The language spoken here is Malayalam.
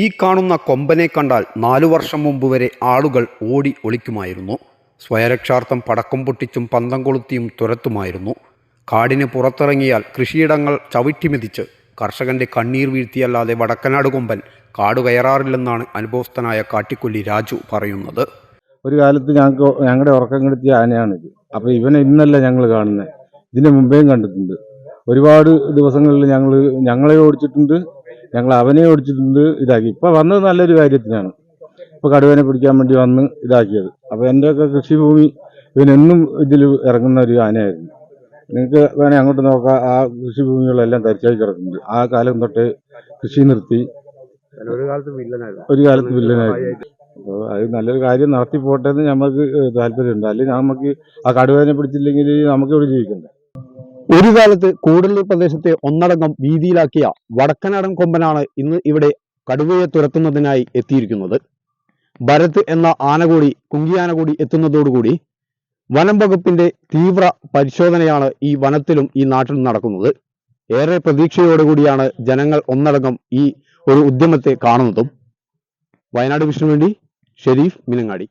ഈ കാണുന്ന കൊമ്പനെ കണ്ടാൽ നാലു വർഷം മുമ്പ് വരെ ആളുകൾ ഓടി ഒളിക്കുമായിരുന്നു. സ്വയരക്ഷാർത്ഥം പടക്കം പൊട്ടിച്ചും പന്തം കൊളുത്തിയും തുരത്തുമായിരുന്നു. കാടിന് പുറത്തിറങ്ങിയാൽ കൃഷിയിടങ്ങൾ ചവിട്ടിമെതിച്ച് കർഷകന്റെ കണ്ണീർ വീഴ്ത്തിയല്ലാതെ വടക്കനാട് കൊമ്പൻ കാട് കയറാറില്ലെന്നാണ് അനുഭവസ്ഥനായ കാട്ടിക്കൊല്ലി രാജു പറയുന്നത്. ഒരു കാലത്ത് ഞങ്ങൾക്ക് ഞങ്ങളുടെ ഉറക്കം കെടുത്തിയ ആനയാണിത്. അപ്പോൾ ഇവനെ ഇന്നല്ല ഞങ്ങൾ കാണുന്നത് ഇതിന് മുമ്പേയും കണ്ടിട്ടുണ്ട്. ഒരുപാട് ദിവസങ്ങളിൽ ഞങ്ങൾ ഞങ്ങളെ ഓടിച്ചിട്ടുണ്ട്. ഞങ്ങൾ അവനെ ഓടിച്ചിട്ടുണ്ട് ഇതാക്കി. ഇപ്പം വന്നത് നല്ലൊരു കാര്യത്തിനാണ്. ഇപ്പോൾ കടുവനെ പിടിക്കാൻ വേണ്ടി വന്ന് ഇതാക്കിയത്. അപ്പോൾ എന്റെയൊക്കെ കൃഷിഭൂമി ഇവനെന്നും ഇതിൽ ഇറങ്ങുന്ന ഒരു ആനയായിരുന്നു. നിങ്ങൾക്ക് വേണേൽ അങ്ങോട്ട് നോക്കാം. ആ കൃഷിഭൂമികളെല്ലാം തരിച്ചായി കിടക്കുന്നുണ്ട്. ആ കാലം തൊട്ടേ കൃഷി നിർത്തി. ഒരു കാലത്ത് വില്ലനായിരുന്നു. അപ്പോൾ അത് നല്ലൊരു കാര്യം നടത്തി പോട്ടെ എന്ന് നമുക്ക് താല്പര്യമുണ്ട്. അല്ലെങ്കിൽ നമുക്ക് ആ കടുവനെ പിടിച്ചില്ലെങ്കിൽ നമുക്ക് ഇവിടെ ജീവിക്കണ്ടേ? ഒരു കാലത്ത് കൂടല്ലൂർ പ്രദേശത്തെ ഒന്നടങ്കം വീതിയിലാക്കിയ വടക്കനാടൻ കൊമ്പനാണ് ഇന്ന് ഇവിടെ കടുവയെ തുരത്തുന്നതിനായി എത്തിയിരിക്കുന്നത്. ഭരത് എന്ന ആന കൂടി കുങ്കിയാന കൂടി എത്തുന്നതോടുകൂടി വനം വകുപ്പിന്റെ തീവ്ര പരിശോധനയാണ് ഈ വനത്തിലും ഈ നാട്ടിലും നടക്കുന്നത്. ഏറെ പ്രതീക്ഷയോടുകൂടിയാണ് ജനങ്ങൾ ഒന്നടങ്കം ഈ ഒരു ഉദ്യമത്തെ കാണുന്നതും. വയനാട് വിഷ്ണുവേണ്ടി ഷെരീഫ് മിനങ്ങാടി.